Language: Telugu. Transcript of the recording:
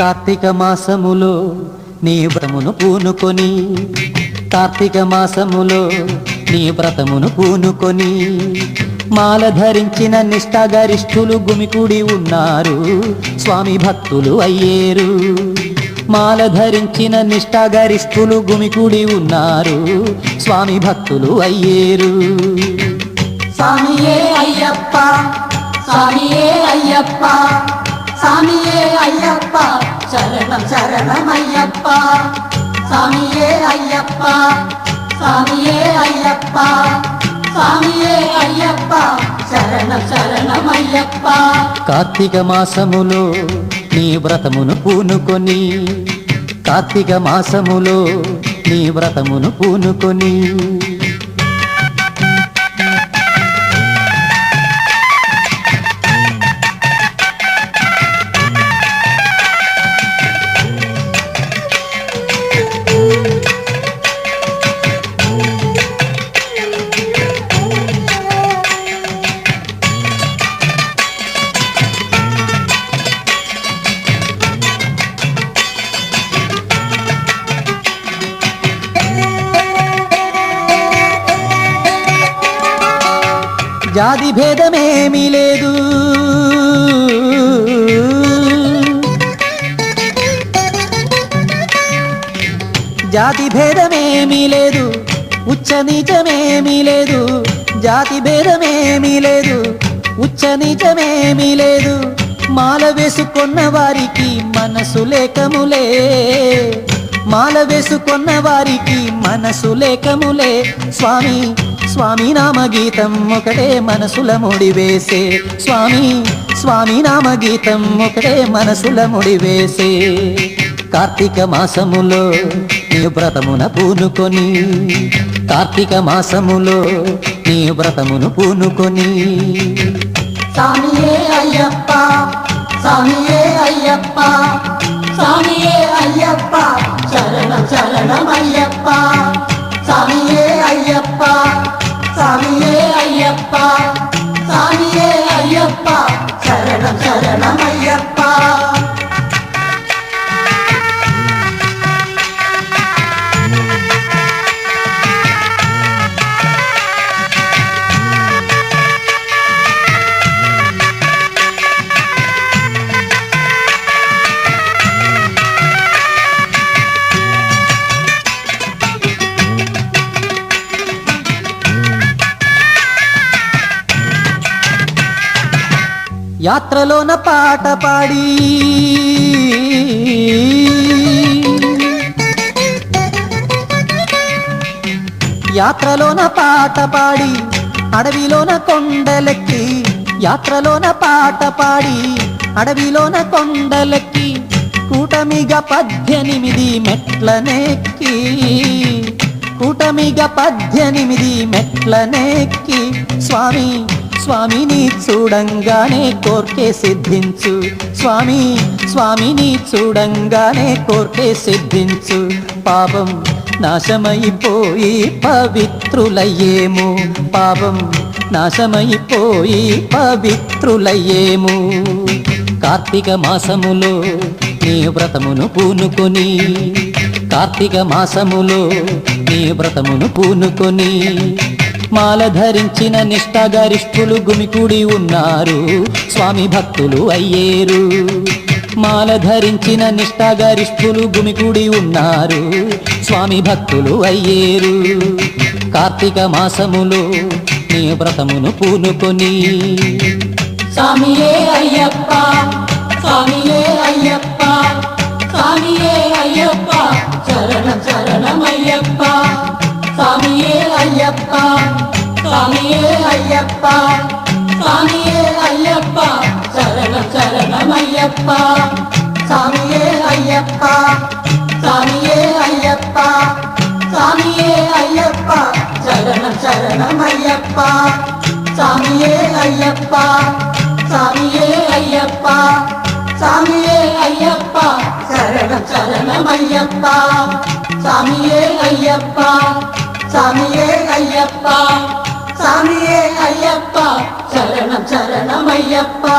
కార్తీక మాసములో నీ వ్రతమును పూనుకొని కార్తీక మాసములో నీ వ్రతమును పూనుకొని మాల ధరించిన నిష్ఠాగరిష్ఠులు గుమికుడి ఉన్నారు స్వామి భక్తులు అయ్యేరు. మాల ధరించిన నిష్ఠాగరిష్ఠులు గుమికుడి ఉన్నారు స్వామి భక్తులు అయ్యేరు. స్వామియే అయ్యప్ప స్వామియే అయ్యప్ప. சாமியே ஐயப்பா சரணம் சரணம் ஐயப்பா சாமியே ஐயப்பா சாமியே ஐயப்பா சாமியே ஐயப்பா சரணம் சரணம் ஐயப்பா కార్తీక మాసములో నీ వ్రతమును పూనుకొని కార్తీక మాసములో నీ వ్రతమును పూనుకొని జాతి భేదమేమీ లేదు. జాతి భేదమేమీ లేదు. ఉచ్చ నీచమేమీ లేదు. జాతి భేదమేమీ లేదు. ఉచ్చ నీచమేమీ లేదు. మాల వేసుకున్న వారికి మనసు లేకములే. మాల వేసుకున్న వారికి మనసు లేకములే. స్వామి స్వామి నామగీతం ఒకటే మనసుల ముడివేసే. స్వామి స్వామి నామగీతం ఒకటే మనసుల ముడివేసే. కార్తీక మాసములో నీ వ్రతమున పూనుకొని కార్తీక మాసములో నీ వ్రతమును పూనుకొని. స్వామి అయ్యప్ప యాత్రలోన పాట పాడి. యాత్రలోన పాట పాడి అడవిలోన కొండలెక్కి. యాత్రలోన పాట పాడి అడవిలోన కొండలెక్కి. కూటమిగా పద్దెనిమిది మెట్లనెక్కి. కూటమిగా పద్దెనిమిది మెట్లనెక్కి. స్వామి స్వామిని చూడంగానే కోర్కే సిద్ధించు. స్వామి స్వామిని చూడంగానే కోర్కే సిద్ధించు. పాపం నాశమైపోయి పవిత్రులయ్యేము. పాపం నాశమైపోయి పవిత్రులయ్యేము. కార్తీక మాసములో నీ వ్రతమును పూనుకొని కార్తీక మాసములో నీ వ్రతమును పూనుకొని మాల ధరించిన నిష్ఠాగరిష్ఠులు గుమికుడి ఉన్నారు. స్వామి భక్తులు అయ్యేరు. మాల ధరించిన నిష్ఠాగరిష్ఠులు గుమికుడి ఉన్నారు. స్వామి భక్తులు అయ్యేరు. కార్తీక మాసములు నీ వ్రతమును పూనుకొని. స్వామియే అయ్యప్ప స్వామియే అయ్యప్ప స్వామియే అయ్యప్ప చరణ చరణ சாமியே ஐயப்பா. சாமியே ஐயப்பா. சரணம் சரணம் ஐயப்பா. சாமியே ஐயப்பா. சாமியே ஐயப்பா. சாமியே ஐயப்பா. சரணம் சரணம் ஐயப்பா. சாமியே ஐயப்பா. சாமியே ஐயப்பா. சாமியே ஐயப்பா. சரணம் சரணம் ஐயப்பா. சாமியே ஐயப்பா. சாமியே ஐயப்பா. சாமியே ஐயப்பா. சரணம் சரணம் ஐயப்பா.